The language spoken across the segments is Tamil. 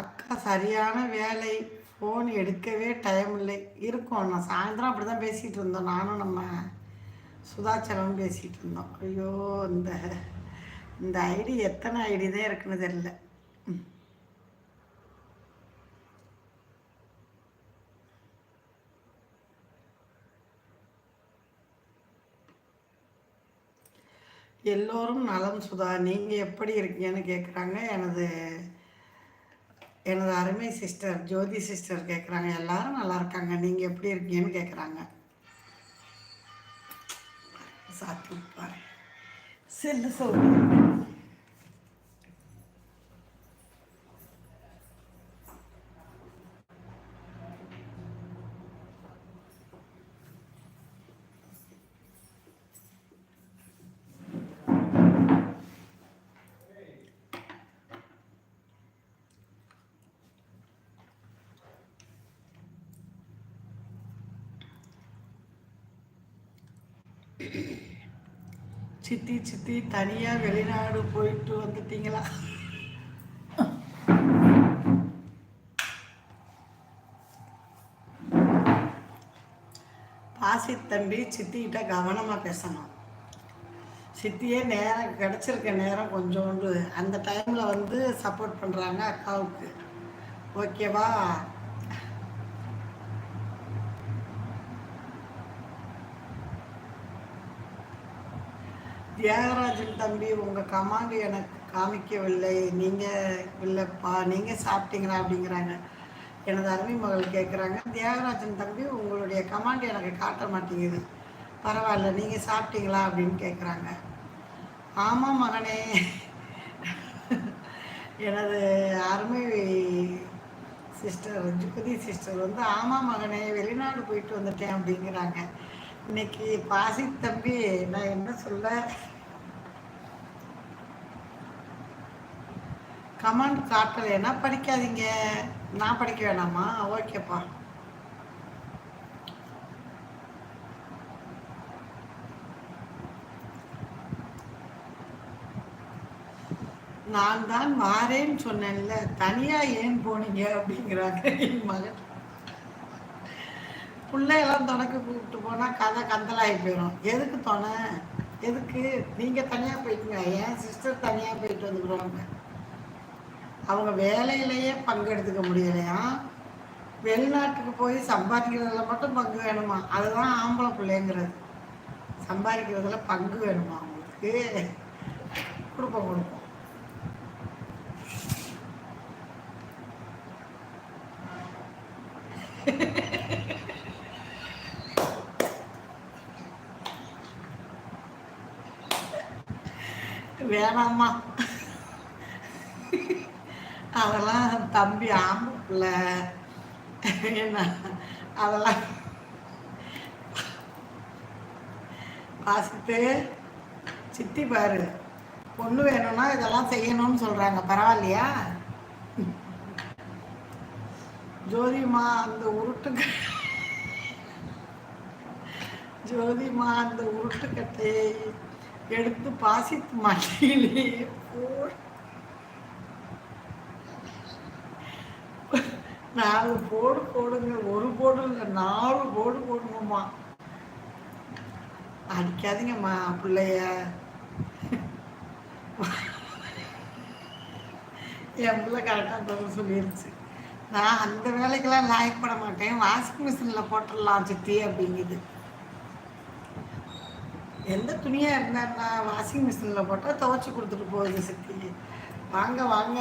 அக்கா சரியான வேலை ஃபோன் எடுக்கவே டைம் இல்லை. இருக்கும். நான் சாயந்தரம் அப்படி தான் பேசிகிட்டு இருந்தோம். நானும் நம்ம சுதாச்சலமும் பேசிகிட்டு இருந்தோம். ஐயோ இந்த இந்த ஐடி எத்தனை ஐடி தான் இருக்குன்னு தெரியல. எல்லோரும் நலம் சுதா. நீங்கள் எப்படி இருக்கீங்கன்னு கேட்குறாங்க எனது எனது அருமை சிஸ்டர் ஜோதி சிஸ்டர் கேட்குறாங்க எல்லாரும் நல்லா இருக்காங்க. நீங்கள் எப்படி இருக்கீங்கன்னு கேட்குறாங்க சாத்தி பாரு. செல்லு சொல்லு சித்தி சித்தி தனியாக வெளிநாடு போயிட்டு வந்துட்டீங்களா? பாசி தம்பி சித்திக்கிட்ட கவனமாக பேசணும். சித்தியே நேரம் கிடச்சிருக்க நேரம் கொஞ்சோண்டு. அந்த டைமில் வந்து சப்போர்ட் பண்ணுறாங்க அக்காவுக்கு. ஓகேவா தியாகராஜன் தம்பி உங்கள் கமாண்டு எனக்கு காமிக்கவில்லை. நீங்கள் இல்லைப்பா நீங்கள் சாப்பிட்டீங்களா அப்படிங்கிறாங்க. எனது அருமை மகள் கேட்குறாங்க தியாகராஜன் தம்பி உங்களுடைய கமாண்ட் எனக்கு காட்ட மாட்டேங்குது. பரவாயில்ல நீங்கள் சாப்பிட்டீங்களா அப்படின்னு கேட்குறாங்க ஆமாம் மகனே. எனது அருமை சிஸ்டர் ஜுகதி சிஸ்டர் வந்து ஆமாம் மகனே வெளிநாடு போயிட்டு வந்துட்டேன் அப்படிங்கிறாங்க. இன்னைக்கு பாசி தம்பி நான் என்ன சொல்ல கமெண்ட் காட்டலைன்னா படிக்காதீங்க? நான் படிக்க வேணாமா? ஓகேப்பா. நான் தான் வாரேன்னு சொன்னேன்ல. தனியா ஏன் போனீங்க அப்படிங்கிறாங்க என் மகன். பிள்ளையெல்லாம் துணைக்கு கூப்பிட்டு போனால் கதை கந்தலாகி போயிடும். எதுக்கு துணை? எதுக்கு? நீங்கள் தனியாக போயிட்டுங்க என் சிஸ்டர் தனியாக போயிட்டு வந்துக்கிறோங்க. அவங்க வேலையிலேயே பங்கெடுத்துக்க முடியலையா? வெளிநாட்டுக்கு போய் சம்பாதிக்கிறதுல மட்டும் பங்கு வேணுமா? அதுதான் ஆம்பளை பிள்ளைங்கிறது. சம்பாதிக்கிறதுல பங்கு வேணுமா அவங்களுக்கு? கொடுப்போம் கொடுப்போம். வேணாம்மா. அதெல்லாம் தம்பி ஆம்பளை என்ன? அதெல்லாம் வாசித்து சித்தி பாரு. பொண்ணு வேணும்னா இதெல்லாம் செய்யணும்னு சொல்கிறாங்க பரவாயில்லையா? ஜோதிமா அந்த உருட்டுக்கு ஜோதிமா அந்த உருட்டுக்கட்டையை எடுத்து பாசித்து மாட்டிலே போடு. நாலு போடு போடுங்க ஒரு போடு இல்லை நாலு போடு போடுங்கம்மா அடிக்காதீங்கம்மா பிள்ளைய. என் பிள்ளை கரெக்டாக பதில் சொல்லிருச்சு. நான் அந்த வேலைக்கெல்லாம் லாயக்கப்பட மாட்டேன். வாஷிங் மிஷினில் போட்டுடலாம் சித்தி அப்படிங்குது. எந்த துணியாக இருந்தாருன்னா வாஷிங் மிஷினில் போட்டால் துவைச்சி கொடுத்துட்டு போகுது சித்தி. வாங்க வாங்க.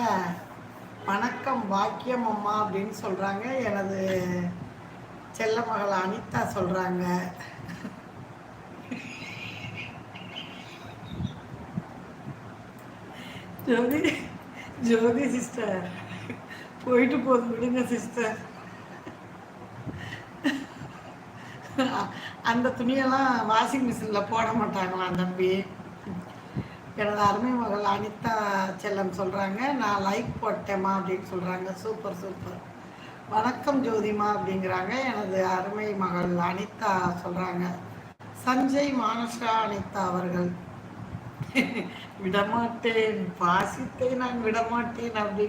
வணக்கம் பாக்கியம் அம்மா அப்படின்னு சொல்கிறாங்க எனது செல்ல மகள் அனிதா சொல்கிறாங்க ஜோதி ஜோதி சிஸ்டர் போயிட்டு போது விடுங்க சிஸ்டர் அந்த துணியெல்லாம் வாஷிங் மிஷினில் போட மாட்டாங்களாம் தம்பி. எனது அருமை மகள் அனிதா செல்லம் சொல்கிறாங்க நான் லைக் போட்டேம்மா அப்படின்னு சொல்கிறாங்க சூப்பர் சூப்பர். வணக்கம் ஜோதிமா அப்படிங்கிறாங்க. எனது அருமை மகள் அனிதா சொல்கிறாங்க சஞ்சய் மானுஷா அனிதா அவர்கள். விடமாட்டேன். பாசித்தை நான் விடமாட்டேன் அப்படி